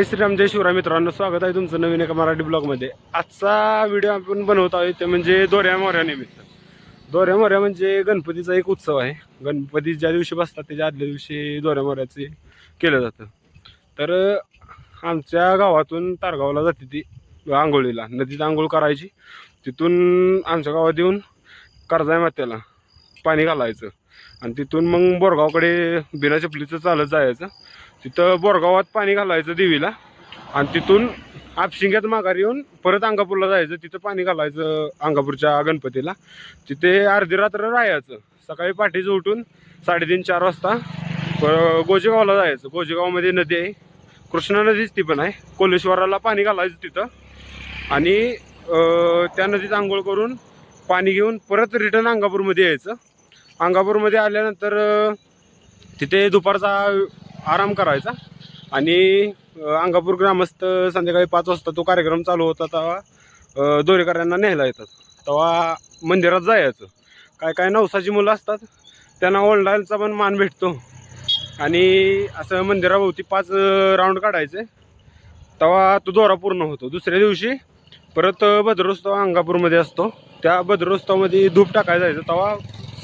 जय श्रीराम जय शिवराय मित्रांनो स्वागत आहे तुमचं नवीन एका मराठी ब्लॉगमध्ये आजचा व्हिडिओ आपण बनवत आहोत ते म्हणजे दोऱ्या मोऱ्या निमित्त. दोऱ्या मोऱ्या म्हणजे गणपतीचा एक उत्सव आहे. गणपती ज्या दिवशी बसतात त्याच्या आदल्या दिवशी दोऱ्या मोऱ्याचे केलं जातं. तर आमच्या गावातून तारगावला जाते ती आंघोळीला. नदीत आंघोळ करायची. तिथून आमच्या गावात येऊन कर्जाय मात्याला पाणी घालायचं. आणि तिथून मग बोरगावकडे बिना चपलीचं चालत जायचं. तिथं बोरगावात पाणी घालायचं देवीला. आणि तिथून आपशिंग्यात माघारी येऊन परत अंगापूरला जायचं. तिथं पाणी घालायचं अंगापूरच्या गणपतीला. तिथे अर्धी रात्र राहायचं. सकाळी पाठीचं उठून साडेतीन चार वाजता गोजेगावला जायचं. गोजेगावमध्ये नदी आहे. कृष्णा नदीच ती पण आहे. कोलेश्वराला पाणी घालायचं तिथं. आणि त्या नदीत आंघोळ करून पाणी घेऊन परत रिटर्न अंगापूरमध्ये यायचं. अंगापूरमध्ये आल्यानंतर तिथे दुपारचा आराम करायचा. आणि अंगापूर ग्रामस्थ संध्याकाळी पाच वाजता तो कार्यक्रम चालू होता तेव्हा दोरेकरांना न्यायला येतात. तेव्हा मंदिरात जायचं. काय काय नवसाची मुलं असतात त्यांना ओंडायचा पण मान भेटतो. आणि असं मंदिराभोवती पाच राऊंड काढायचे. तेव्हा तो दोरा पूर्ण होतो. दुसऱ्या दिवशी परत भद्रोत्सव अंगापूरमध्ये असतो. त्या भद्रोत्सवामध्ये धूप टाकायला जायचं. तेव्हा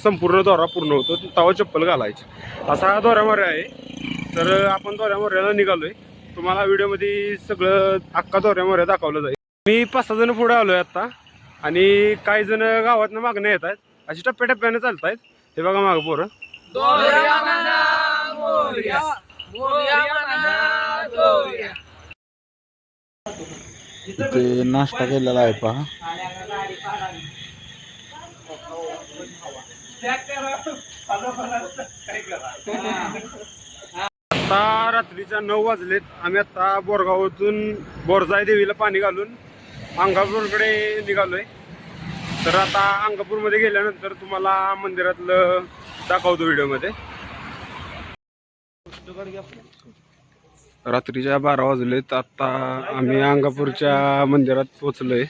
संपूर्ण दोरा पूर्ण होतो. तेव्हा चप्पल घालायची. असा हा दोऱ्यामोऱ्या आहे. तर आपण दोऱ्यामोऱ्याला निघालोय. तुम्हाला व्हिडिओमध्ये सगळं अख्खा दोऱ्यामोऱ्या दाखवलं जाईल. मी पाच सहा जण पुढे आलोय आता. आणि काही जण गावातनं मागणं येत आहेत अशी टप्प्याटप्प्याने चालत आहेत हे बघा मागं पोरं. इथे नाश्ता केलेला आहे पहा. आता रात्रीच्या नऊ वाजलेत. आम्ही आता बोरगावातून बोरजाई देवीला पाणी घालून अंगापूरकडे निघालोय. तर आता अंगापूरमध्ये गेल्यानंतर तुम्हाला मंदिरातलं दाखवतो व्हिडिओमध्ये. रात्रीच्या बारा वाजलेत. आता आम्ही अंगापूरच्या मंदिरात पोचलोय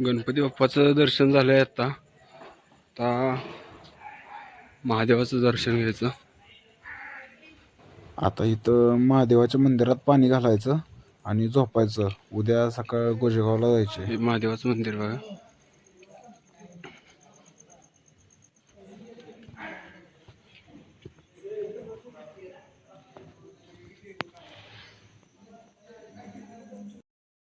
गणपती बाप्पाचं दर्शन झालंय आता आता महादेवाचं दर्शन घ्यायचं. आता इथं महादेवाच्या मंदिरात पाणी घालायचं आणि झोपायचं. उद्या सकाळ गोजेगावला जायचे. हे महादेवाचं मंदिर बघा.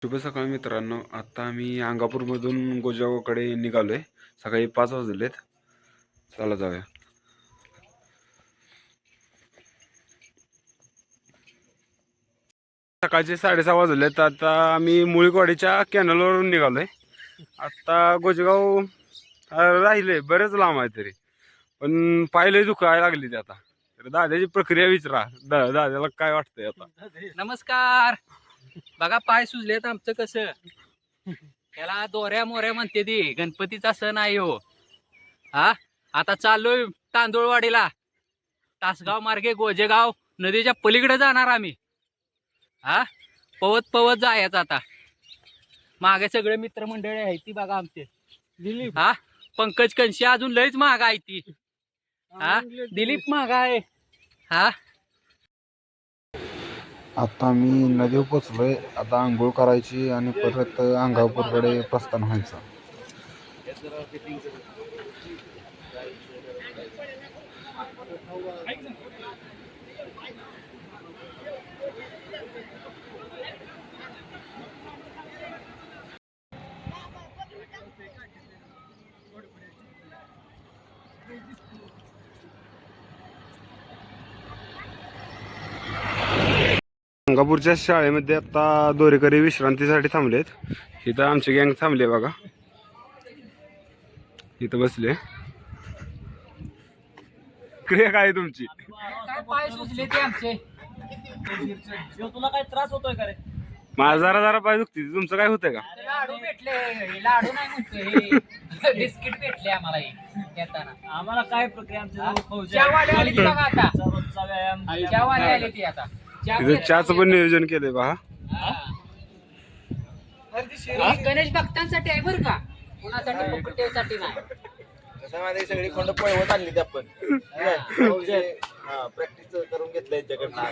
शुभ सकाळ मित्रांनो. आता आम्ही अंगापूरमधून गोजेगावकडे निघालोय. सकाळी पाच वाजलेत. चला जाऊया. सकाळचे साडेसहा वाजले तर आता आम्ही मुळीकवाडीच्या कॅनलवरून निघालोय. आता गोजेगाव राहिले बरेच लांब आहे तरी. पण पाहिले दुखायला लागली ते आता. तर दादाची प्रक्रिया विचारा. दा दादाला काय वाटतंय आता? नमस्कार. बघा पाय सुजलेत आमचं कसं. त्याला दोऱ्या मोऱ्या म्हणते ती. गणपतीचा सण आहे हो. हा? आता चाललोय तांदूळवाडीला. तासगाव मार्गे गोजेगाव नदीच्या पलीकडे जाणार आम्ही. हा? पवत पवत जायचं आता. मागे सगळे मित्रमंडळी आहेत ती बघा आमचे. दिलीप. हा? पंकज कंशी अजून लयच महाग आहे ती. हा? दिलीप महाग आहे. हा? आता मी नदीवर पोचलोय. आता आंघोळ करायची आणि परत अंगापूरकडे प्रस्थान व्हायचं. गंगापूरच्या शाळेमध्ये आता दोरेकरी विश्रांतीसाठी थांबलेत. इथं आमची गँग थांबली बघा. इथं बसले. क्रिया काय आहे तुमची? काय पाय सुजले ते आमचे? तुला काय त्रास होतोय का रे? माझा जरा जरा पाय दुखते तुमचं काय होतंय का? लाडू भेटले. हे लाडू नाही हे बिस्किट भेटले आम्हाला येताना. आम्हाला काय प्रक्रिया आमच्या चहावाले आले ते बघा आता. रोजचा व्यायाम. आले ते आता. तिथं. चहाचं पण नियोजन केलंय पहा हा. हे. गणेश भक्तांसाठी आहे बरं का. कुणासाठी फुकटेसाठी नाही. त्याच्यामध्ये सगळी खंड पळवत आणली ती आपण. प्रॅक्टिस करून घेतलं यांच्याकडनं?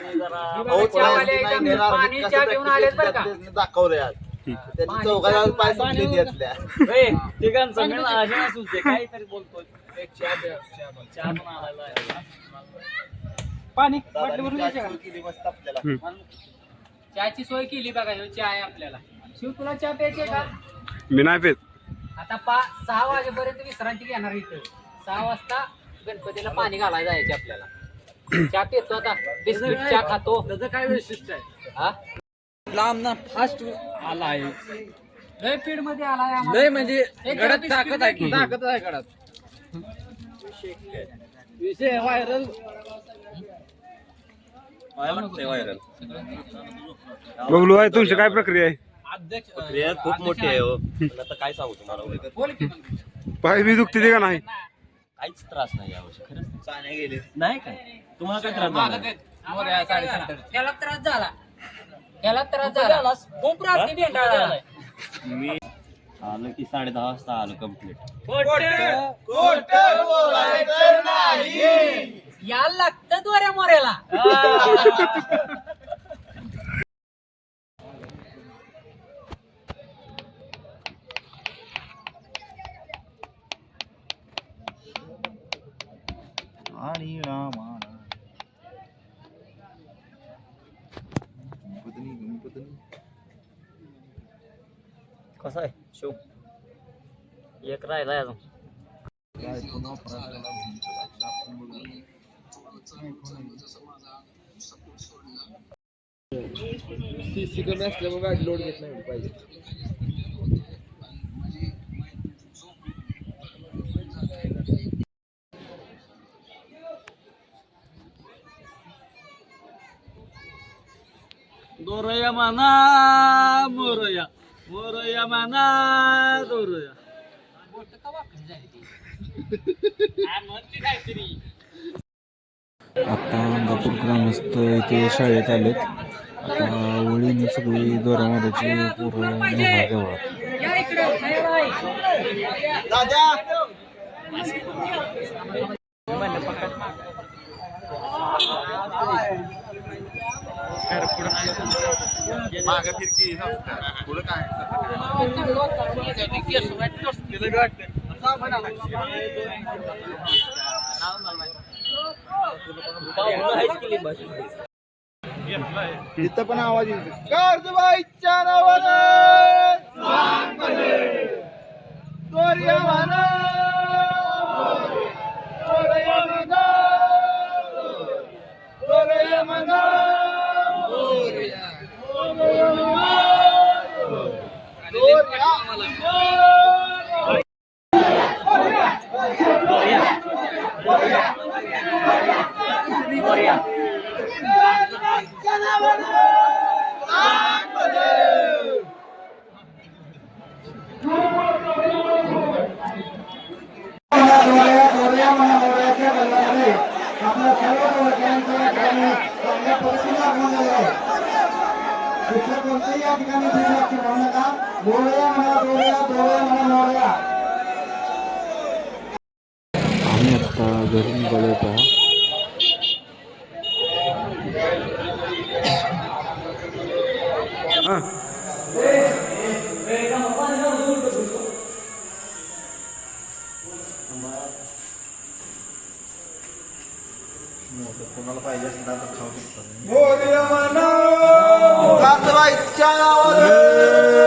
त्यांनी दाखवलंय आज. त्यांनी पाणी- चौघाला पाय सुटले त्यातल्या ए, तिघांचं मिळून अजून सुचते काहीतरी बोलतोय. चहा पण आलेला सुरू केली मस्त आपल्याला. चहाची सोय केली बघा ह्यो चहा आहे आपल्याला. शिव तुला चहा प्यायची आहे का? मी नाही पेत. आता पा सहा वाजेपर्यंत विश्रांती घेणार इथं. सहा वाजता गणपतीला पाणी घालायला जायचे आपल्याला. चहा पितो आता. बिस्किट चहा खातो. त्याचं काय वैशिष्ट्य आहे? हा? लांब ना फास्ट आला आहे लय फीडमध्ये आलाय आम्हाला. लय म्हणजे एक गडात बिस्किट ताकद आहे की. ताकद आहे गडात विषय व्हायरल बबलू आहे तुमची काय प्रक्रिया आहे? अध्यक्ष क्रिया खूप मोठी आहे हो. पण आता काय सांगू तुम्हाला? बोल की. मग. पाय बी दुखते ते का नाही? काहीच त्रास नाही यावर्षी. खरंच गेले. नाही काय? तुम्हाला काय त्रास. त्याला झाला? त्याला त्रास झाला. खूप रात्री मी आलो की साडे दहा वाजता आलो कंप्लीट याला लागतं do Are Morela. Passa aí, show. E é que vai lá, Edson. Vai, vou dar um prazo. मोऱ्याला आणि रामाला कसा आहे शो एक राहिलाय अजून दोरया माना मोरया. मोरया माना दोरया? आता अंगापूर ग्रामस्थ इथे शाळेत आलेत. आता वळीने सगळी दोरामाराची पोरं निघाली जवळ. या इकडे. बाहेर आहे. मागे फिरकी पुढे काय? तिथं पण आवाज येतो कर्जबाईच्या नावानं दोर्या म्हणा दोर्या म्हणा दोर्या म्हणा दोर्या म्हणा आम्ही आता घरी निघालो पहा कर्जबाईच्या नावानं सांग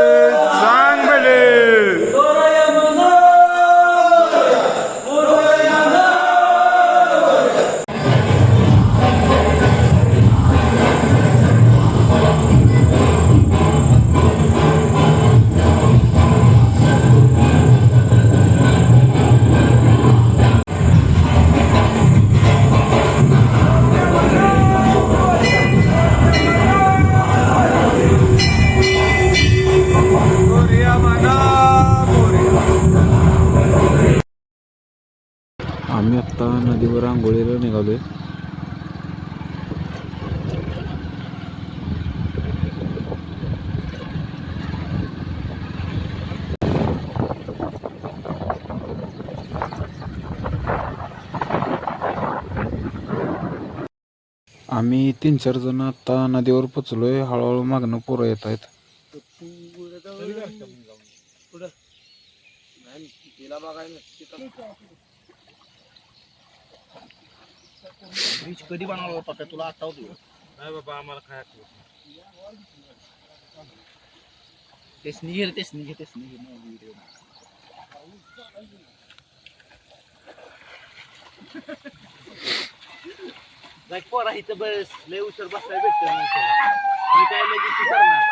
निघालो आहे आम्ही तीन चार जण आता नदीवर पोचलोय. हळूहळू मागणं पोरं येत आहेत. कधी बनवला होता तुला आठवतो तेच निघेल तेच निघे तेच निघे जाय पोरा इथं बस. लय उशीर बसायला भेटतो मी काय लगेच तू करणार?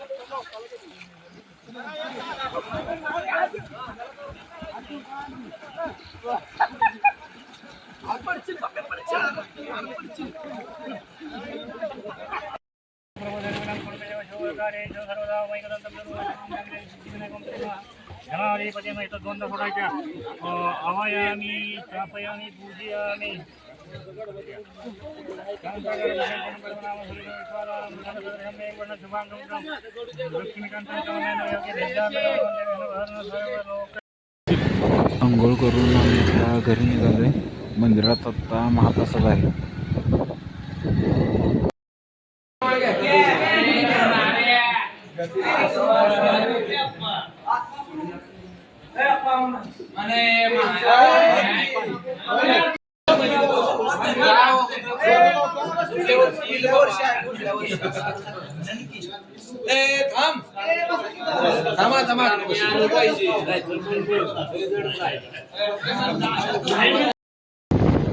हो, दम. द्वंद्व सोडायच्या अवयामी स्थापयामी पूजयामी लक्ष्मीकांत आंघोळ करून आम्ही आता घरी निघालोय मंदिरात आता महाप्रसाद आहे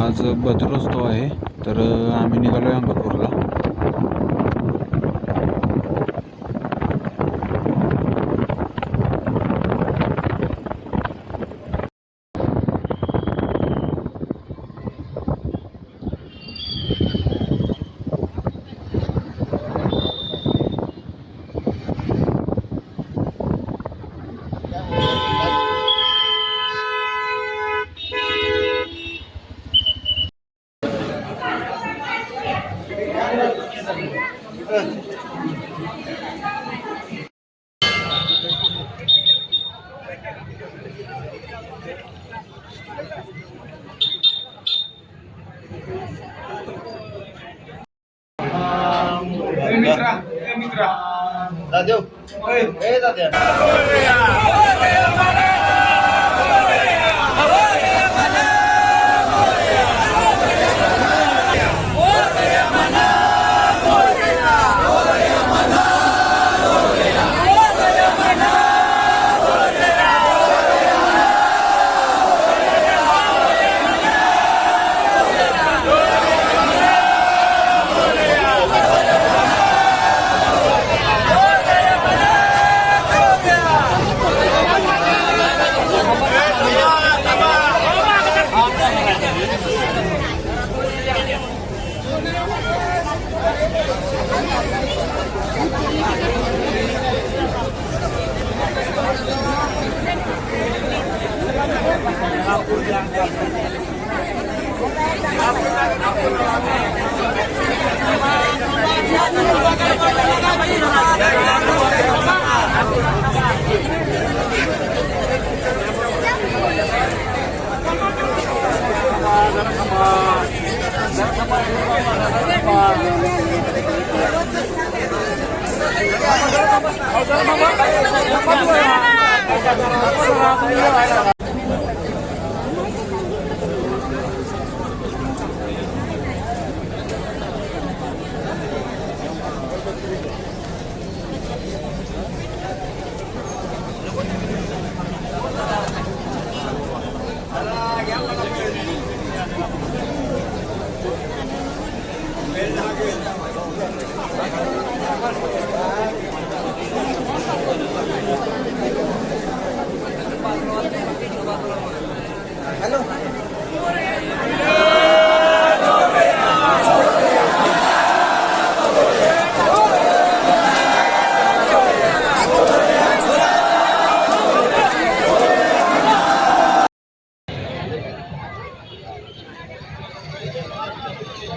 आज बदरोत्सव आहे तर आम्ही निघालो अंगापूरला Tadeu. Ei, Tadeu. 好香啊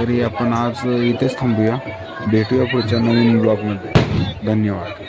तरी आपण आज इथेच थांबूया. भेटूया पुढच्या नवीन ब्लॉगमध्ये. धन्यवाद.